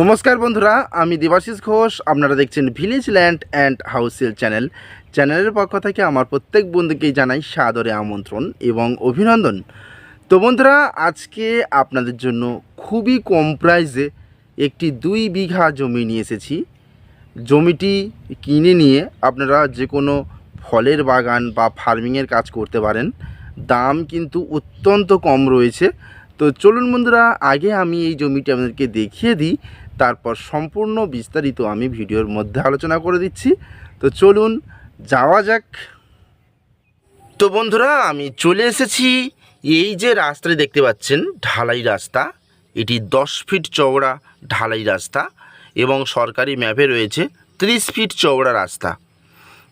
নমস্কার বন্ধুরা, আমি দেবাশিস ঘোষ। আপনারা দেখছেন village land and housel channel চ্যানেলের পক্ষ থেকে আমার প্রত্যেক বন্ধুকেই জানাই সাদরে আমন্ত্রণ এবং অভিনন্দন। তো বন্ধুরা, আজকে আপনাদের জন্য খুবই কম প্রাইসে একটি দুই বিঘা জমি নিয়ে এসেছি। জমিটি কিনে নিয়ে আপনারা যে কোনো ফলের বাগান বা ফার্মিংয়ের কাজ করতে পারেন। দাম কিন্তু অত্যন্ত কম রয়েছে। তো চলুন বন্ধুরা, আগে আমি এই জমিটি আপনাদেরকে দেখিয়ে দিই। তারপর সম্পূর্ণ বিস্তারিত আমি ভিডিওর মধ্যে আলোচনা করে দিচ্ছি। তো চলুন, যাওয়া যাক। তো বন্ধুরা, আমি চলে এসেছি এই যে রাস্তাটি দেখতে পাচ্ছেন, ঢালাই রাস্তা। এটি দশ ফিট চওড়া ঢালাই রাস্তা এবং সরকারি ম্যাপে রয়েছে ত্রিশ ফিট চওড়া রাস্তা।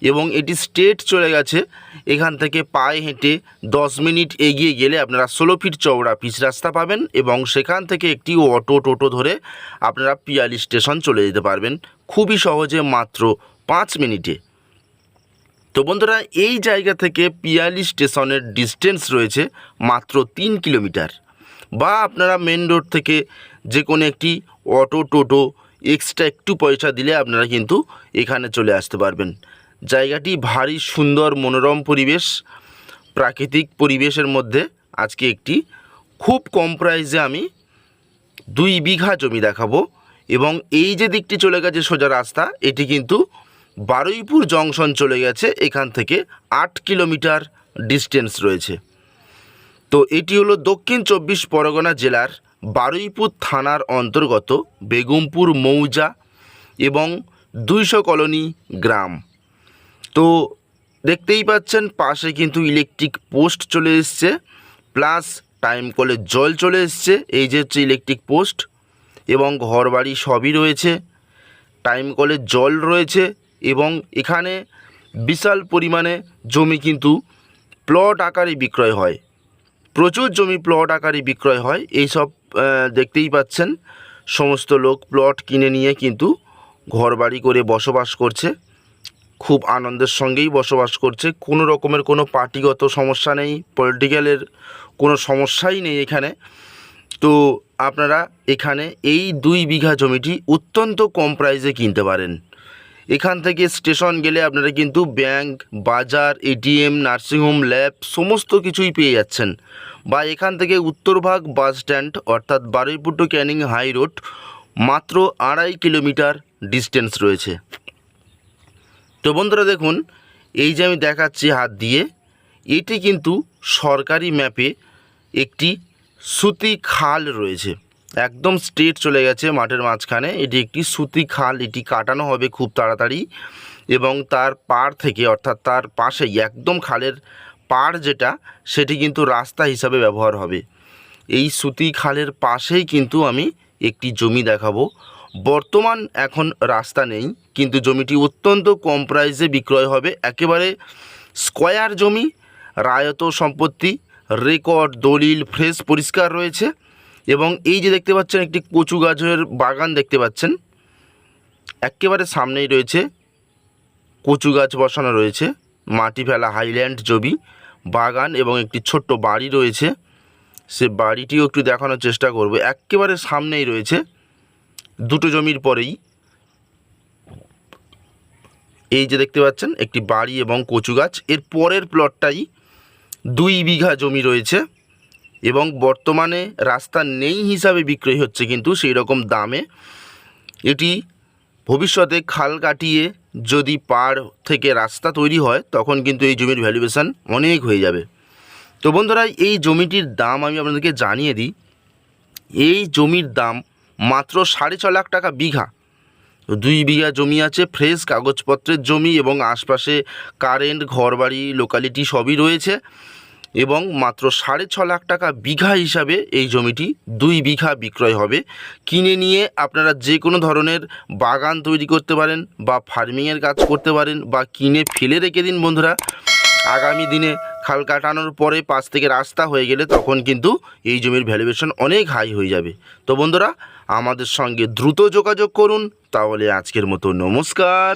এবং এটি স্ট্রেট চলে গেছে। এখান থেকে পায়ে হেঁটে দশ মিনিট এগিয়ে গেলে আপনারা ষোলো ফিট চওড়া পিচ রাস্তা পাবেন এবং সেখান থেকে একটি অটো টোটো ধরে আপনারা পিয়ালি স্টেশন চলে যেতে পারবেন। খুবই সহজে মাত্র পাঁচ মিনিটে। তো বন্ধুরা, এই জায়গা থেকে পিয়ালি স্টেশনের ডিস্টেন্স রয়েছে মাত্র তিন কিলোমিটার। বা আপনারা মেন রোড থেকে যে কোনো একটি অটো টোটো এক্সট্রা একটু পয়সা দিলে আপনারা কিন্তু এখানে চলে আসতে পারবেন। জায়গাটি ভারী, সুন্দর, মনোরম পরিবেশ, প্রাকৃতিক পরিবেশের মধ্যে আজকে একটি। খুব কম প্রাইসে আমি দুই বিঘা জমি দেখাবো এবং এই যে দিকটি চলে গেছে সোজা রাস্তা, এটি কিন্তু বারুইপুর জংশন চলে গেছে। এখান থেকে আট কিলোমিটার ডিস্টেন্স রয়েছে। তো এটি হলো দক্ষিণ চব্বিশ পরগনা জেলার বারুইপুর থানার অন্তর্গত বেগমপুর মৌজা এবং দুইশো কলোনি গ্রাম। তো দেখতেই পাচ্ছেন পাশে কিন্তু ইলেকট্রিক পোস্ট চলে এসছে প্লাস টাইম কলে জল চলে এসছে এই যে হচ্ছে ইলেকট্রিক পোস্ট এবং ঘরবাড়ি সবই রয়েছে টাইম কলে জল রয়েছে এবং এখানে বিশাল পরিমাণে জমি কিন্তু প্লট আকারে বিক্রয় হয় প্রচুর জমি প্লট আকারে বিক্রয় হয় এইসব আহ, দেখতেই পাচ্ছেন সমস্ত লোক প্লট কিনে নিয়ে কিন্তু ঘরবাড়ি করে বসবাস করছে। খুব আনন্দের সঙ্গেই বসবাস করছে। কোনো রকমের কোনো পার্টিগত সমস্যা নেই, পলিটিক্যালের কোনো সমস্যাই নেই এখানে। তো আপনারা এখানে এই দুই বিঘা জমিটি অত্যন্ত কম প্রাইসে কিনতে পারেন। এখান থেকে স্টেশন গেলে আপনারা কিন্তু ব্যাংক বাজার এটিএম নার্সিংহোম ল্যাব সমস্ত কিছুই পেয়ে যাচ্ছেন। বা এখান থেকে উত্তরভাগ বাস স্ট্যান্ড অর্থাৎ Baruipur to Canning high road মাত্র আড়াই কিলোমিটার ডিস্টেন্স রয়েছে। তো বন্ধুরা দেখুন, এই যে আমি দেখাচ্ছি হাত দিয়ে, এটি কিন্তু সরকারি ম্যাপে একটি সুতি খাল রয়েছে। একদম স্ট্রেট চলে গেছে মাঠের মাঝখানে। এটি একটি সুতি খাল, এটি কাটানো হবে খুব তাড়াতাড়ি এবং তার পাড় থেকে, অর্থাৎ তার পাশেই, একদম খালের পাড় যেটা, সেটি কিন্তু রাস্তা হিসাবে ব্যবহার হবে। এই সুতি খালের পাশেই কিন্তু আমি একটি জমি দেখাবো। বর্তমান এখন রাস্তা নেই, কিন্তু জমিটি অত্যন্ত কম প্রাইসে বিক্রয় হবে। একেবারে স্কয়ার জমি, রায়ত সম্পত্তি, রেকর্ড, দলিল, ফ্রেশ পরিষ্কার রয়েছে এবং এই যে দেখতে পাচ্ছেন একটি কচু গাছের বাগান দেখতে পাচ্ছেন, একেবারে সামনেই রয়েছে কচু গাছ বসানো রয়েছে, মাটি ফেলা হাইল্যান্ড জমি, বাগান এবং একটি ছোট্ট বাড়ি রয়েছে। সে বাড়িটিও একটু দেখানোর চেষ্টা করব। একেবারে সামনেই রয়েছে দুটো জমির পরেই এই যে দেখতে পাচ্ছেন, একটি বাড়ি এবং কচু গাছ। এর পরের প্লটটাই দুই বিঘা জমি রয়েছে এবং বর্তমানে রাস্তা নেই হিসাবে বিক্রয় হচ্ছে কিন্তু সেই রকম দামে। এটি ভবিষ্যতে খাল কাটিয়ে যদি পাড় থেকে রাস্তা তৈরি হয়, তখন কিন্তু এই জমির ভ্যালুয়েশন অনেক হয়ে যাবে। তো বন্ধুরা, এই জমিটির দাম আমি আপনাদেরকে জানিয়ে দিই। এই জমির দাম মাত্র সাড়ে ছ লাখ টাকা বিঘা। দুই বিঘা জমি আছে ফ্রেশ কাগজপত্রের জমি এবং আশপাশে কারেন্ট ঘরবাড়ি লোকালিটি সবই রয়েছে এবং মাত্র সাড়ে ছ লাখ টাকা বিঘা হিসাবে এই জমিটি দুই বিঘা বিক্রয় হবে। কিনে নিয়ে আপনারা যে কোনো ধরনের বাগান তৈরি করতে পারেন বা ফার্মিংয়ের কাজ করতে পারেন বা কিনে ফেলে রেখে দিন বন্ধুরা। আগামী দিনে খাল কাটানোর পরে পাশ থেকে রাস্তা হয়ে গেলে তখন কিন্তু এই জমির ভ্যালুয়েশন অনেক হাই হয়ে যাবে। তো বন্ধুরা, আমাদের সঙ্গে দ্রুত যোগাযোগ করুন, তাহলে আজকের মতো নমস্কার।